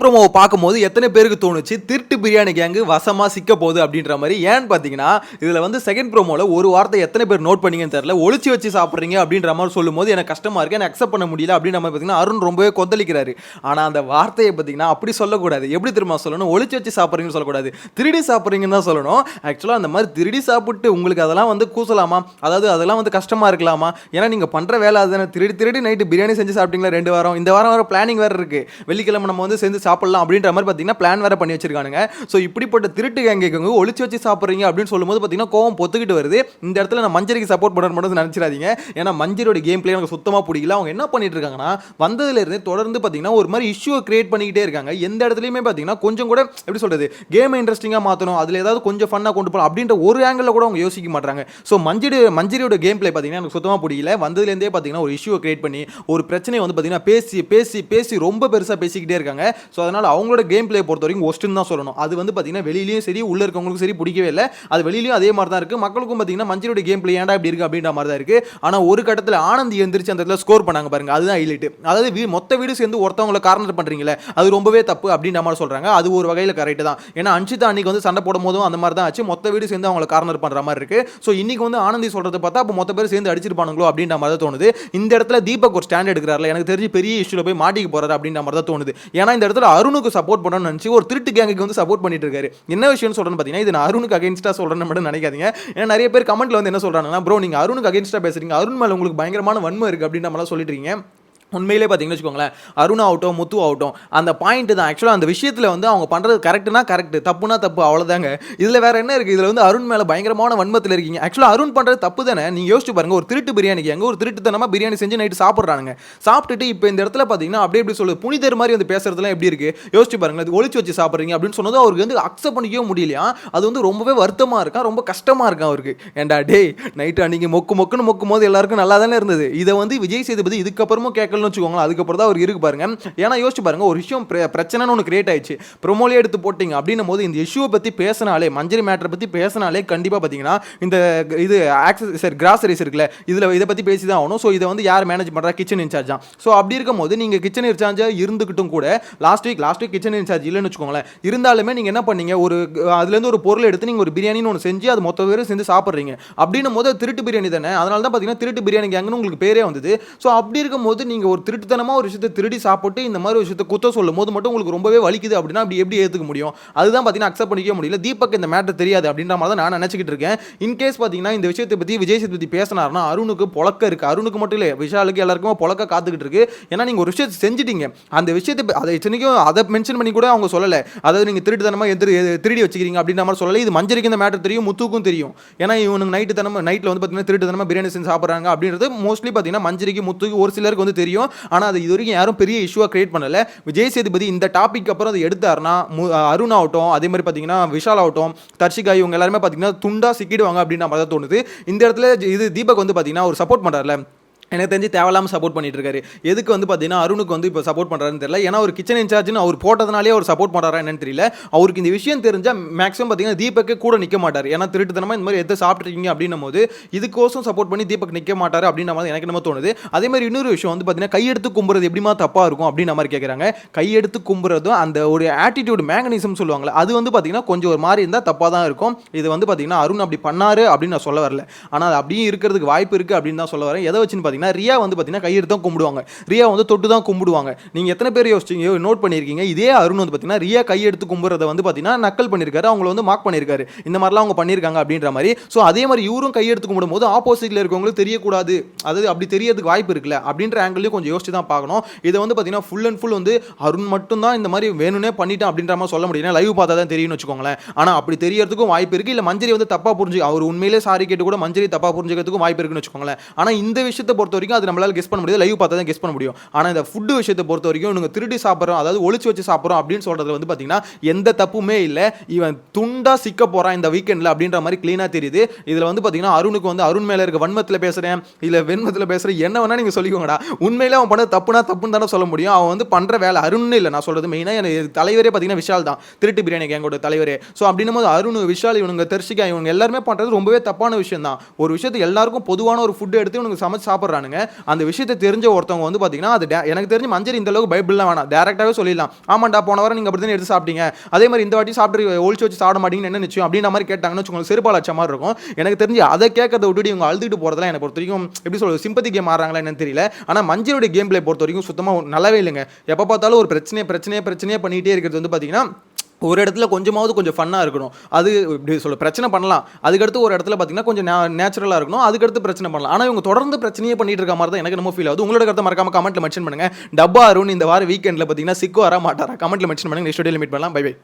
ப்ரோமோவை பார்க்கும்போது எத்தனை பேருக்கு தோணுச்சு? திருட்டு பிரியாணி கேங்கு வசமாக சிக்க போகுது அப்படின்ற மாதிரி ஏன்னு பார்த்தீங்கன்னா இதில் வந்து செகண்ட் ப்ரோமோவில் ஒரு வார்த்தை எத்தனை பேர் நோட் பண்ணீங்கன்னு தெரியல. ஒழிச்சு வச்சு சாப்பிட்றீங்க அப்படின்ற மாதிரி சொல்லும்போது எனக்கு கஷ்டமாக இருக்குது எனக்கு அக்செப்ட் பண்ண முடியல அப்படின்ற மாதிரி பார்த்தீங்கன்னா அருண் ரொம்பவே கொந்தளிக்கிறாரு. ஆனால் அந்த வார்த்தையை பார்த்தீங்கன்னா அப்படி சொல்லக்கூடாது. எப்படி திரும்ப சொல்லணும்? ஒழிச்சு வச்சு சாப்பிட்றீங்கன்னு சொல்லக்கூடாது. திருடி சாப்பிட்றீங்கன்னு தான் சொல்லணும். ஆக்சுவலாக அந்த மாதிரி திருடி சாப்பிட்டு உங்களுக்கு அதெல்லாம் வந்து கூசலாமா? அதாவது அதெல்லாம் வந்து கஷ்டமாக இருக்கலாமா? ஏன்னா நீங்கள் பண்ணுற வேலை அதுதானே. திருடி திருடி நைட்டு பிரியாணி செஞ்சு சாப்பிட்டீங்களா? ரெண்டு வாரம். இந்த வாரம் வர பிளானிங் வேறு இருக்குது வெள்ளிக்கிழமை நம்ம வந்து சேர்ந்து சாப்பிடலாம் அப்படின்ற மாதிரி பார்த்தீங்கன்னா பிளான் வேறு பண்ணி வச்சிருக்கானுங்க. ஸோ இப்படிப்பட்ட திருட்டு கேங்க ஒழிச்சு வச்சு சாப்பிட்றீங்க அப்படின்னு சொல்லும்போது பார்த்தீங்கன்னா கோவம் பொத்துக்கிட்டு வருது. இந்த இடத்துல நான் மஞ்சரிக்கு சப்போர்ட் பண்ணுற மட்டும் நினச்சிடாதீங்க. ஏன்னா மஞ்சரோட கேம் பிளே எனக்கு சுத்தமாக பிடிக்கல. அவங்க என்ன பண்ணிட்டு இருக்காங்கன்னா வந்ததுலேருந்து தொடர்ந்து பார்த்தீங்கன்னா ஒரு மாதிரி இஷ்யூவை கிரியேட் பண்ணிக்கிட்டே இருக்காங்க. எந்த இடத்துலையுமே பார்த்தீங்கன்னா கொஞ்சம் கூட எப்படி சொல்கிறது கேமை இன்ட்ரெஸ்டிங்காக மாற்றணும் அதில் ஏதாவது கொஞ்சம் ஃபன்னாக கொண்டு போகலாம் அப்படின்ற ஒரு ஆங்கிளில் கூட அவங்க யோசிக்க மாட்டாங்க ஸோ மஞ்சரி மஞ்சரியோட கேம் பிளே பார்த்தீங்கன்னா எனக்கு சுத்தமாக பிடிக்கல. வந்ததுலேருந்தே பார்த்தீங்கன்னா ஒரு இஷ்யூ கிரியேட் பண்ணி ஒரு பிரச்சனையை வந்து பார்த்தீங்கன்னா பேசி பேசி பேசி ரொம்ப பெருசாக பேசிக்கிட்டே இருக்காங்க. ஸோ அதனால் அவங்களோட கேம் பிளே பொறுத்த வரைக்கும் ஒஸ்ட்டுன்னு தான் சொல்லணும். அது வந்து பார்த்தீங்கன்னா வெளியிலையும் சரி உள்ளே இருக்கவங்களுக்கும் சரி பிடிக்கவே இல்லை. அது வெளியிலையும் அதே மாதிரி தான் இருக்குது மக்களுக்கும் பார்த்தீங்கன்னா மஞ்சளோட கேம் பிளே ஏன்டா இப்படி இருக்குது அப்படின்ற மாதிரி தான் இருக்குது ஆனால் ஒரு கட்டத்தில் ஆனந்த் எந்திரிச்சு அந்த இடத்துல ஸ்கோர் பண்ணாங்க பாருங்க. அதுதான் ஹைலைட் அதாவது வீ- மொத்த வீடு சேர்ந்து ஒருத்தவங்களை கார்னர் பண்ணுறீங்களே அது ரொம்பவே தப்பு அப்படின்ற மாதிரி சொல்கிறாங்க அது ஒரு வகையில் கரெக்ட் தான். ஏன்னா அன்ஷிதா அன்னைக்கு வந்து சண்டை போடும் போதும் அந்த மாதிரி தான் ஆச்சு. மொத்த வீடு சேர்ந்து அவங்களை கார்னர் பண்ணுற மாதிரி இருக்குது ஸோ இன்னைக்கு வந்து ஆனந்தி சொல்கிறத பார்த்தா அப்போ மொத்த பேர் சேர்ந்து அடிச்சிருப்பானுங்களோ அப்படின்ற மாதிரி தான் தோணுது. இந்த இடத்துல தீபக் ஒரு ஸ்டாண்ட் எடுக்கிறாரில்ல. எனக்கு தெரிஞ்சு பெரிய இஷ்யூல போய் மாட்டிக்க போகிறாரு அப்படின்ற மாதிரி தான் தோணுது. ஏன்னா இந்த இடத்துல அருணுக்கு சப்போர்ட் பண்ணணும்னு நினச்சி ஒரு திருட்டு கேங்குக்கு வந்து சப்போர்ட் பண்ணிட்டு இருக்காரு. என்ன விஷயம்னு சொல்கிறேன்னு பார்த்தீங்கன்னா இது நான் அருணுக்கு அகேன்ஸ்டாக சொல்றேன்னு மட்டும் நினைக்காதீங்க. ஏன்னா நிறைய பேர் கமெண்ட்ல வந்து என்ன சொல்றாங்கன்னா ப்ரோ நீங்க அருணுக்கு அகேன்ஸ்டாக பேசுறீங்க. அருண் மேலே உங்களுக்கு பயங்கரமான வன்மை இருக்கு அப்படின்ற மாதிரி சொல்லிட்டு இருக்கீங்க. உண்மையிலே பார்த்தீங்கன்னு வச்சுக்கோங்களேன் அருண் ஆகட்டும் முத்து ஆகட்டும் அந்த பாயிண்ட் தான். ஆக்சுவலாக அந்த விஷயத்தில் வந்து அவங்க பண்ணுறது கரெக்டுனா கரெக்ட் தப்புனா தப்பு அவ்வளோதாங்க இதில் வேறு என்ன இருக்குது இதில் வந்து அருண் மேலே பயங்கரமான வன்மத்தில் இருக்கீங்க. ஆக்சுவலாக அருண் பண்ணுறது தப்பு தானே நீங்கள் யோசிச்சு பாருங்கள் ஒரு திருட்டு பிரியாணிக்கு அங்கே ஒரு திருட்டுத்தனமாக பிரியாணி செஞ்சு நைட்டு சாப்பிட்றானுங்க. சாப்பிட்டுட்டு இப்போ இந்த இடத்துல பார்த்தீங்கன்னா அப்படியே எப்படி சொல்லுது புனிதர் மாதிரி வந்து பேசுறதுலாம் எப்படி இருக்குது யோசிச்சு பாருங்கள் அது ஒழிச்சு வச்சு சாப்பிட்றீங்க அப்படின்னு சொன்னது அவருக்கு வந்து அக்செப்ட் பண்ணிக்கவே முடியலையா? அது வந்து ரொம்பவே வருத்தமாக இருக்கா? ரொம்ப கஷ்டமாக இருக்கா அவருக்கு? ஏண்டா டேய் நைட்டு அன்றைக்கி மொக்கு மொக்குன்னு மொக்கும் போது எல்லாருக்கும் நல்லா தானே இருந்தது. இதை வந்து விஜய் சேதுபதி இதுக்கப்புறமும் கேட்கல கேட்கலன்னு வச்சுக்கோங்களேன் அதுக்கப்புறம் தான் அவர் இருக்கு பாருங்க. ஏன்னா யோசிச்சு பாருங்க ஒரு விஷயம் பிர- பிரச்சனைன்னு ஒன்று கிரியேட் ஆயிடுச்சு. ப்ரொமோலே எடுத்து போட்டிங்க அப்படின்னும் போது இந்த இஷ்யூவை பற்றி பேசினாலே மஞ்சரி மேட்டரை பற்றி பேசினாலே கண்டிப்பாக பார்த்தீங்கன்னா இந்த இது ஆக்சஸ் சார் கிராசரிஸ் இருக்குல்ல இதில் இதை பற்றி பேசி தான் ஆகணும். ஸோ இதை வந்து யார் மேனேஜ் பண்ணுறா கிச்சன் இன்சார்ஜ் தான். ஸோ அப்படி இருக்கும் போது நீங்கள் கிச்சன் இன்சார்ஜாக இருந்துக்கிட்டும் கூட last week last week kitchen in charge இல்லைன்னு வச்சுக்கோங்களேன். இருந்தாலுமே நீங்கள் என்ன பண்ணீங்க? ஒரு அதுலேருந்து ஒரு பொருள் எடுத்து நீங்கள் ஒரு பிரியாணின்னு ஒன்று செஞ்சு அது மொத்த பேரும் சேர்ந்து சாப்பிட்றீங்க. அப்படின்னும் போது திருட்டு பிரியாணி தானே? அதனால தான் பார்த்தீங்கன்னா திருட்டு பிரியாணி கேங்குன்னு உங்களுக்கு பேரே வந்தது. ஸோ அப்படி இருக்கும்போது நீங்கள் ஒரு திருட்டுத்தனமாக ஒரு விஷயத்தை திருடி சாப்பிட்டு இந்த மாதிரி ஒரு விஷயத்தை குத்த சொல்லும் போது மட்டும் உங்களுக்கு ரொம்பவே வலிக்குது அப்படின்னா அப்படி எப்படி ஏற்றுக்க முடியும்? அதுதான் பார்த்தீங்கன்னா அக்செப்ட் பண்ணிக்க முடியல. தீபக் இந்த மேட்டர் தெரியாது அப்படின்ற மாதிரி தான் நான் நினச்சிக்கிட்டு இருக்கேன். இன்கேஸ் பார்த்தீங்கன்னா இந்த விஷயத்தை பற்றி விஜய் சேதுபதி பேசினார்னா அருணுக்கு புழக்க இருக்குது அருணுக்கு மட்டும் இல்லை விஷாலுக்கு எல்லாருக்குமே புழக்க காத்துக்கிட்டு இருக்கு. ஏன்னா நீங்கள் ஒரு விஷயத்தை செஞ்சிட்டீங்க. அந்த விஷயத்தை அதை இத்தனைக்கும் அதை மென்ஷன் பண்ணி கூட அவங்க சொல்லலை. அதாவது நீங்கள் திருட்டுத்தனமாக எதிர் எது- திருடி வச்சுக்கிறீங்க அப்படின்ற மாதிரி சொல்லலை. இது மஞ்சரிக்கு இந்த மேட்டர் தெரியும் முத்துக்கும் தெரியும். ஏன்னா இவனுக்கு நைட்டு தனமாக நைட்டில் வந்து பார்த்தீங்கன்னா திருட்டுத்தனமாக பிரியாணி செஞ்சு சாப்பிட்றாங்க அப்படின்றது மோஸ்ட்லி பார்த்தீங்கன்னா மஞ்சரிக்கு முத்துக்கு ஒரு சிலருக்கு வந்து தெரியும். ஆனால் அது இது வரைக்கும் யாரும் பெரிய இஷ்யூவாக கிரியேட் பண்ணல. விஜய் சேதுபதி இந்த டாபிக் அப்புறம் அதை எடுத்தாருன்னா அருண் ஆகட்டும் அதே மாதிரி பார்த்தீங்கன்னா விஷால் ஆகட்டும் தர்ஷிகா இவங்க எல்லாருமே பார்த்தீங்கன்னா துண்டா சிக்கிடுவாங்க அப்படின்னு நம்ம தான் தோணுது. இந்த இடத்துல இது தீபக் வந்து பார்த்தீங்கன்னா ஒரு சப்போர்ட் பண்ணுறாருல எனக்கு தெரிஞ்சு தேவையில்லாமல் சப்போர்ட் பண்ணிட்டு இருக்காரு எதுக்கு வந்து பார்த்தீங்கன்னா அருணுக்கு வந்து இப்போ சப்போர்ட் பண்ணுறாருன்னு தெரியல. ஏன்னா ஒரு கிச்சன் இன்சார்ஜ்னு அவர் போட்டதுனாலே அவர் சப்போர்ட் பண்ணுறாரா என்னன்னு தெரியல. அவருக்கு இந்த விஷயம் தெரிஞ்சால் மேக்ஸிமம் பார்த்தீங்கன்னா தீபக்கே கூட நிற்க மாட்டார். ஏன்னா திருட்டுத்தனமாக இந்த மாதிரி எதை சாப்பிட்ருக்கீங்க அப்படின்னும் போது இதுக்கோசம் சப்போர்ட் பண்ணி தீபக் நிற்க மாட்டார் அப்படின்ற மாதிரி எனக்கு நம்ம தோணுது. அதே மாதிரி இன்னொரு விஷயம் வந்து பார்த்தீங்கன்னா கையெடுத்து கும்புறது எப்படிமா தப்பாக இருக்கும் அப்படின்ற மாதிரி கேட்குறாங்க கையெடுத்து கும்புறதும் அந்த ஒரு ஆட்டிடியூட் மேகனிசம் சொல்லுவாங்களே அது வந்து பார்த்தீங்கன்னா கொஞ்சம் ஒரு மாதிரி இருந்தால் தப்பாக தான் இருக்கும். இது வந்து பார்த்தீங்கன்னா அருண் அப்படி பண்ணார் அப்படின்னு நான் சொல்ல வரல. ஆனால் அது அப்படியே இருக்கிறதுக்கு வாய்ப்பு இருக்குது அப்படின்னு தான் சொல்ல வரேன். எதை வச்சுன்னு பார்த்தீங்கன்னா ரியா வந்து பார்த்தீங்கன்னா கையெடுத்து தான் கும்பிடுவாங்க. ரியா வந்து தொட்டு தான் கும்பிடுவாங்க. நீங்கள் எத்தனை பேர் யோசிச்சீங்க? நோட் பண்ணியிருக்கீங்க. இதே அருண் வந்து பார்த்தீங்கன்னா ரியா கையெடுத்து கும்பிட்றத வந்து பார்த்தீங்கன்னா நக்கல் பண்ணியிருக்காரு. அவங்கள வந்து மார்க் பண்ணியிருக்காரு. இந்த மாதிரிலாம் அவங்க பண்ணியிருக்காங்க அப்படின்ற மாதிரி. ஸோ அதே மாதிரி இவரும் கையெடுத்து கும்பிடும்போது ஆப்போசிட்டில் இருக்கவங்களுக்கு தெரியக்கூடாது. அதாவது அப்படி தெரியறதுக்கு வாய்ப்பு இருக்குல்ல? அப்படின்ற ஆங்கிளையும் கொஞ்சம் யோசிச்சு தான் பார்க்கணும். இதை வந்து பார்த்தீங்கன்னா ஃபுல் அண்ட் ஃபுல் வந்து அருண் மட்டும்தான் இந்த மாதிரி வேணும்னே பண்ணிட்டான் அப்படின்ற மாதிரி சொல்ல முடியும் லைவ் பார்த்தா தான் தெரியும்னு வச்சுக்கோங்களேன். ஆனால் அப்படி தெரியறதுக்கும் வாய்ப்பு இருக்குது இல்லை மஞ்சரி வந்து தப்பாக புரிஞ்சு அவர் உண்மையிலே சாரி கேட்டு கூட மஞ்சரி தப்பாக புரிஞ்சுக்கிறதுக்கும் வாய்ப்பு இருக்குன்னு வச்சுக்கோங்களேன். ஆனால் இந்த விஷயத்தை பொறுத்த வரைக்கும் அது நம்மளால கெஸ் பண்ண முடியாது. லைவ் பார்த்தா தான் கெஸ் பண்ண முடியும். ஆனால் இந்த ஃபுட்டு விஷயத்தை பொறுத்த வரைக்கும் இவங்க திருடி சாப்பிட்றோம் அதாவது ஒழிச்சு வச்சு சாப்பிட்றோம் அப்படின்னு சொல்கிறது வந்து பார்த்தீங்கன்னா எந்த தப்புமே இல்லை. இவன் துண்டாக சிக்க போகிறான் இந்த வீக்கெண்டில் அப்படின்ற மாதிரி க்ளீனாக தெரியுது. இதில் வந்து பார்த்தீங்கன்னா அருணுக்கு வந்து அருண் மேலே இருக்க வன்மத்தில் பேசுகிறேன் இல்லை வெண்மத்தில் பேசுகிறேன் என்ன வேணால் நீங்கள் சொல்லிக்கோங்கடா. உண்மையிலே அவன் பண்ண தப்புனா தப்புன்னு தானே சொல்ல முடியும். அவன் வந்து பண்ணுற வேலை அருண்னு இல்லை நான் சொல்கிறது மெயினாக எனக்கு தலைவரே பார்த்தீங்கன்னா விஷால் தான். திருட்டு பிரியாணி கேங்கோட தலைவரே. ஸோ அப்படின்னும் போது அருண் விஷால் இவனுங்க தர்ஷிகா இவங்க எல்லாருமே பண்ணுறது ரொம்பவே தப்பான விஷயம் தான் ஒரு விஷயத்தை எல்லாருக்கும் பொதுவான ஒரு ஃபுட்டு எடுத்து இவனுக்கு சமைச்சு சாப்பிட்ற சொல்றானுங்க. அந்த விஷயத்தை தெரிஞ்ச ஒருத்தவங்க வந்து பார்த்தீங்கன்னா அது எனக்கு தெரிஞ்சு மஞ்சள் இந்த அளவுக்கு பைபிள்லாம் வேணாம். டேரெக்டாகவே சொல்லிடலாம். ஆமாண்டா போன வாரம் நீங்கள் அப்படி எடுத்து சாப்பிட்டீங்க? அதே மாதிரி இந்த வாட்டி சாப்பிட்டு ஒழிச்சு வச்சு சாப்பிட மாட்டீங்கன்னு என்ன நிச்சயம்? அப்படின்ற மாதிரி கேட்டாங்கன்னு வச்சுக்கோங்க செருப்பால் அச்ச மாதிரி இருக்கும். எனக்கு தெரிஞ்சு அதை கேட்கறத விட்டுட்டு இவங்க அழுதுட்டு போறதெல்லாம் எனக்கு பொறுத்த வரைக்கும் எப்படி சொல்றது சிம்பத்தி கேம் ஆடுறாங்களா என்னன்னு தெரியல. ஆனால் மஞ்சளுடைய கேம் பிளே பொறுத்த வரைக்கும் சுத்தமாக நல்லாவே இல்லைங்க. எப்போ பார்த்தாலும் ஒரு பிரச்சனையை பிரச்சனையே பிரச்சனையே பண்ணிகிட்டே இருக்கிறது வந்து பார்த்தீங்கன்னா ஒரு இடத்துல கொஞ்சமாவது கொஞ்சம் ஃபன்னாக இருக்கணும். அது இப்படி சொல்ல பிரச்சனை பண்ணலாம். அதுக்கடுத்து ஒரு இடத்துல பார்த்தீங்கன்னா கொஞ்சம் நேச்சுரலாக இருக்கணும். அதுக்கடுத்து பிரச்சனை பண்ணலாம். ஆனால் இவங்க தொடர்ந்து பிரச்சனையே பண்ணிட்டு இருக்க மாதிரி தான் எனக்கு நம்ம ஃபீல் ஆகுது. உங்களோட கருத்தை மறக்காம கமெண்ட்டில் மென்ஷன் பண்ணுங்க. டப்பா அருண் இந்த வாரம் வீக்கெண்டில் பார்த்தீங்கன்னா சிக்கு வர மாட்டாரா? கமெண்ட்டில் மென்ஷன் பண்ணுங்கள் நெக்ஸ்ட் டே மீட் பண்ணலாம். Bye bye